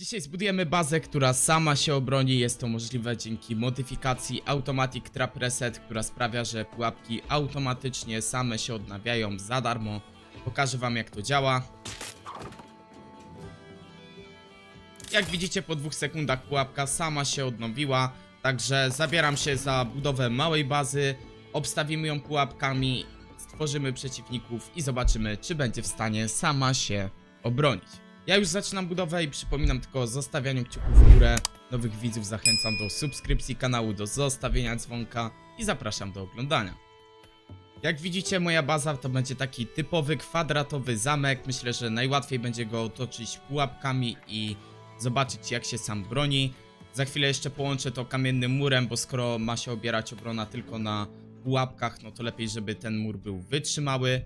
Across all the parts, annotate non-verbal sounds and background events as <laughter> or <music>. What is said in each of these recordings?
Dzisiaj zbudujemy bazę, która sama się obroni. Jest to możliwe dzięki modyfikacji Automatic Trap Reset, która sprawia, że pułapki automatycznie same się odnawiają za darmo. Pokażę wam jak to działa. Jak widzicie po dwóch sekundach pułapka sama się odnowiła. Także zabieram się za budowę małej bazy. Obstawimy ją pułapkami, stworzymy przeciwników i zobaczymy czy będzie w stanie sama się obronić. Ja już zaczynam budowę i przypominam tylko o zostawianiu kciuków w górę. Nowych widzów zachęcam do subskrypcji kanału, do zostawienia dzwonka i zapraszam do oglądania. Jak widzicie, moja baza to będzie taki typowy kwadratowy zamek. Myślę, że najłatwiej będzie go otoczyć pułapkami i zobaczyć jak się sam broni. Za chwilę jeszcze połączę to kamiennym murem, bo skoro ma się opierać obrona tylko na pułapkach, no to lepiej, żeby ten mur był wytrzymały.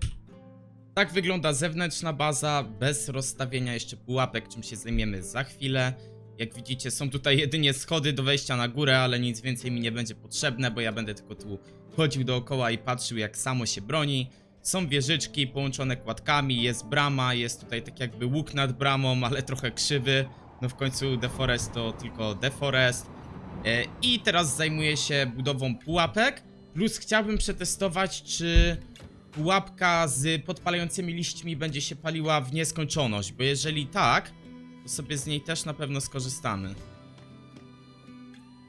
Tak wygląda zewnętrzna baza, bez rozstawienia jeszcze pułapek, czym się zajmiemy za chwilę. Jak widzicie, są tutaj jedynie schody do wejścia na górę, ale nic więcej mi nie będzie potrzebne, bo ja będę tylko tu chodził dookoła i patrzył, jak samo się broni. Są wieżyczki połączone kładkami, jest brama, jest tutaj tak jakby łuk nad bramą, ale trochę krzywy. No w końcu Deforest to tylko Deforest. E, I teraz zajmuję się budową pułapek. Plus chciałbym przetestować, czy pułapka z podpalającymi liśćmi będzie się paliła w nieskończoność, bo jeżeli tak, to sobie z niej też na pewno skorzystamy.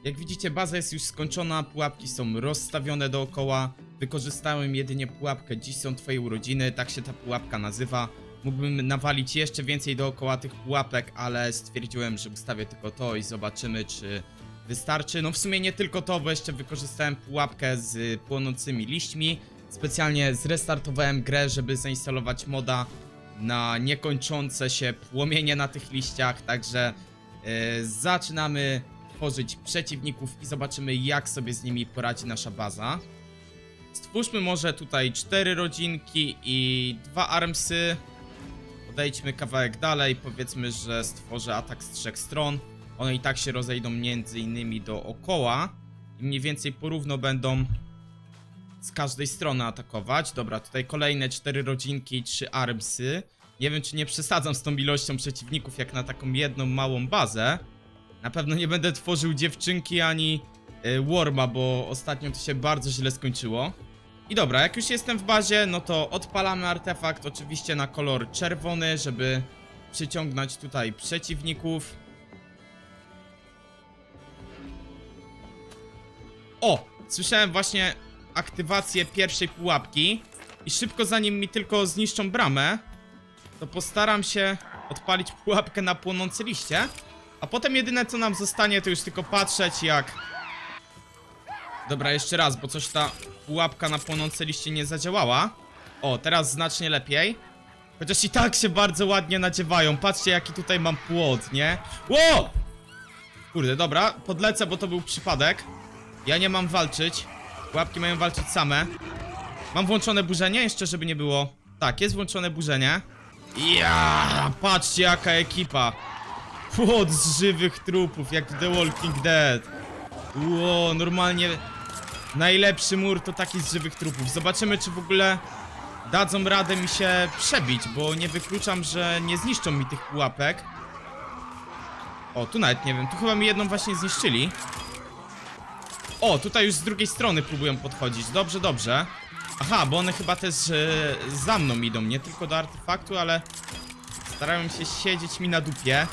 Jak widzicie, baza jest już skończona, pułapki są rozstawione dookoła. Wykorzystałem jedynie pułapkę Dziś są twoje urodziny, tak się ta pułapka nazywa. Mógłbym nawalić jeszcze więcej dookoła tych pułapek, ale stwierdziłem, że ustawię tylko to i zobaczymy, czy wystarczy. No w sumie nie tylko to, bo jeszcze wykorzystałem pułapkę z płonącymi liśćmi. Specjalnie zrestartowałem grę, żeby zainstalować moda na niekończące się płomienie na tych liściach, także e, zaczynamy tworzyć przeciwników i zobaczymy jak sobie z nimi poradzi nasza baza. Stwórzmy może tutaj cztery rodzinki i dwa armsy. Odejdźmy kawałek dalej, powiedzmy, że stworzę atak z trzech stron. One i tak się rozejdą między innymi dookoła i mniej więcej porówno będą z każdej strony atakować. Dobra, tutaj kolejne cztery rodzinki i trzy armsy. Nie wiem, czy nie przesadzam z tą ilością przeciwników jak na taką jedną małą bazę. Na pewno nie będę tworzył dziewczynki ani y, Worma, bo ostatnio to się bardzo źle skończyło. I dobra, jak już jestem w bazie, no to odpalamy artefakt oczywiście na kolor czerwony, żeby przyciągnąć tutaj przeciwników. O! Słyszałem właśnie aktywację pierwszej pułapki i szybko zanim mi tylko zniszczą bramę, to postaram się odpalić pułapkę na płonące liście, a potem jedyne co nam zostanie to już tylko patrzeć jak... Dobra, jeszcze raz, bo coś ta pułapka na płonące liście nie zadziałała. O, teraz znacznie lepiej. Chociaż i tak się bardzo ładnie nadziewają. Patrzcie jaki tutaj mam płot, nie? Ło! Kurde, dobra, podlecę, bo to był przypadek. Ja nie mam walczyć. Pułapki mają walczyć same. Mam włączone burzenie? Jeszcze żeby nie było. Tak, jest włączone burzenie. Ja, patrzcie jaka ekipa. Płot z żywych trupów, jak The Walking Dead. Ło, normalnie najlepszy mur to taki z żywych trupów. Zobaczymy, czy w ogóle dadzą radę mi się przebić, bo nie wykluczam, że nie zniszczą mi tych pułapek. O, tu nawet nie wiem, tu chyba mi jedną właśnie zniszczyli. O, tutaj już z drugiej strony próbują podchodzić. Dobrze, dobrze. Aha, bo one chyba też za mną idą, nie tylko do artefaktu, ale starają się siedzieć mi na dupie.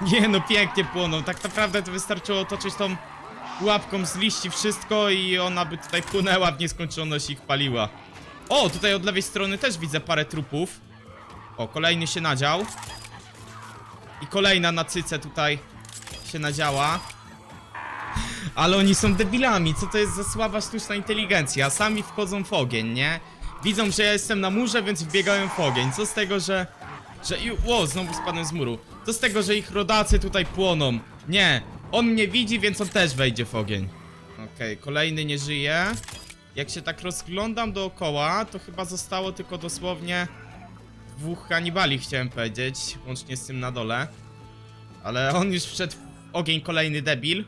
<laughs> Nie no, pięknie płoną. Tak naprawdę to wystarczyło otoczyć tą pułapką z liści wszystko i ona by tutaj płynęła w nieskończoność i ich paliła. O, tutaj od lewej strony też widzę parę trupów. O, kolejny się nadział. I kolejna na cyce tutaj się nadziała. Ale oni są debilami, co to jest za słaba sztuczna inteligencja? Sami wchodzą w ogień, nie? Widzą, że ja jestem na murze, więc wbiegają w ogień. Co z tego, że... Że... Ło, znowu spadłem z muru. Co z tego, że ich rodacy tutaj płoną? Nie, on mnie widzi, więc on też wejdzie w ogień. Okej, kolejny nie żyje. Jak się tak rozglądam dookoła, to chyba zostało tylko dosłownie... Dwóch kanibali, chciałem powiedzieć, łącznie z tym na dole. Ale on już wszedł w ogień kolejny debil.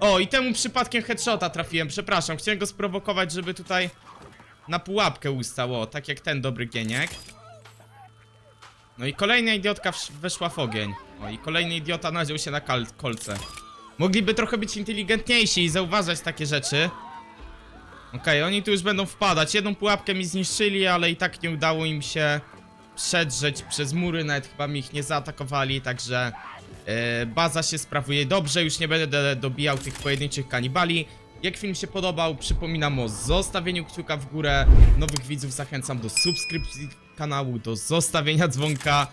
O, i temu przypadkiem headshota trafiłem, przepraszam. Chciałem go sprowokować, żeby tutaj na pułapkę ustał, o, tak jak ten dobry gieniek. No i kolejna idiotka weszła w ogień. O i kolejny idiota nadział się na kolce. Mogliby trochę być inteligentniejsi i zauważać takie rzeczy. Okej, oni tu już będą wpadać. Jedną pułapkę mi zniszczyli, ale i tak nie udało im się przedrzeć przez mury, nawet chyba mi ich nie zaatakowali, także baza się sprawuje dobrze, już nie będę dobijał tych pojedynczych kanibali. Jak film się podobał, przypominam o zostawieniu kciuka w górę. Nowych widzów zachęcam do subskrypcji kanału, do zostawienia dzwonka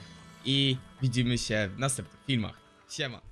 i widzimy się w następnych filmach. Siema.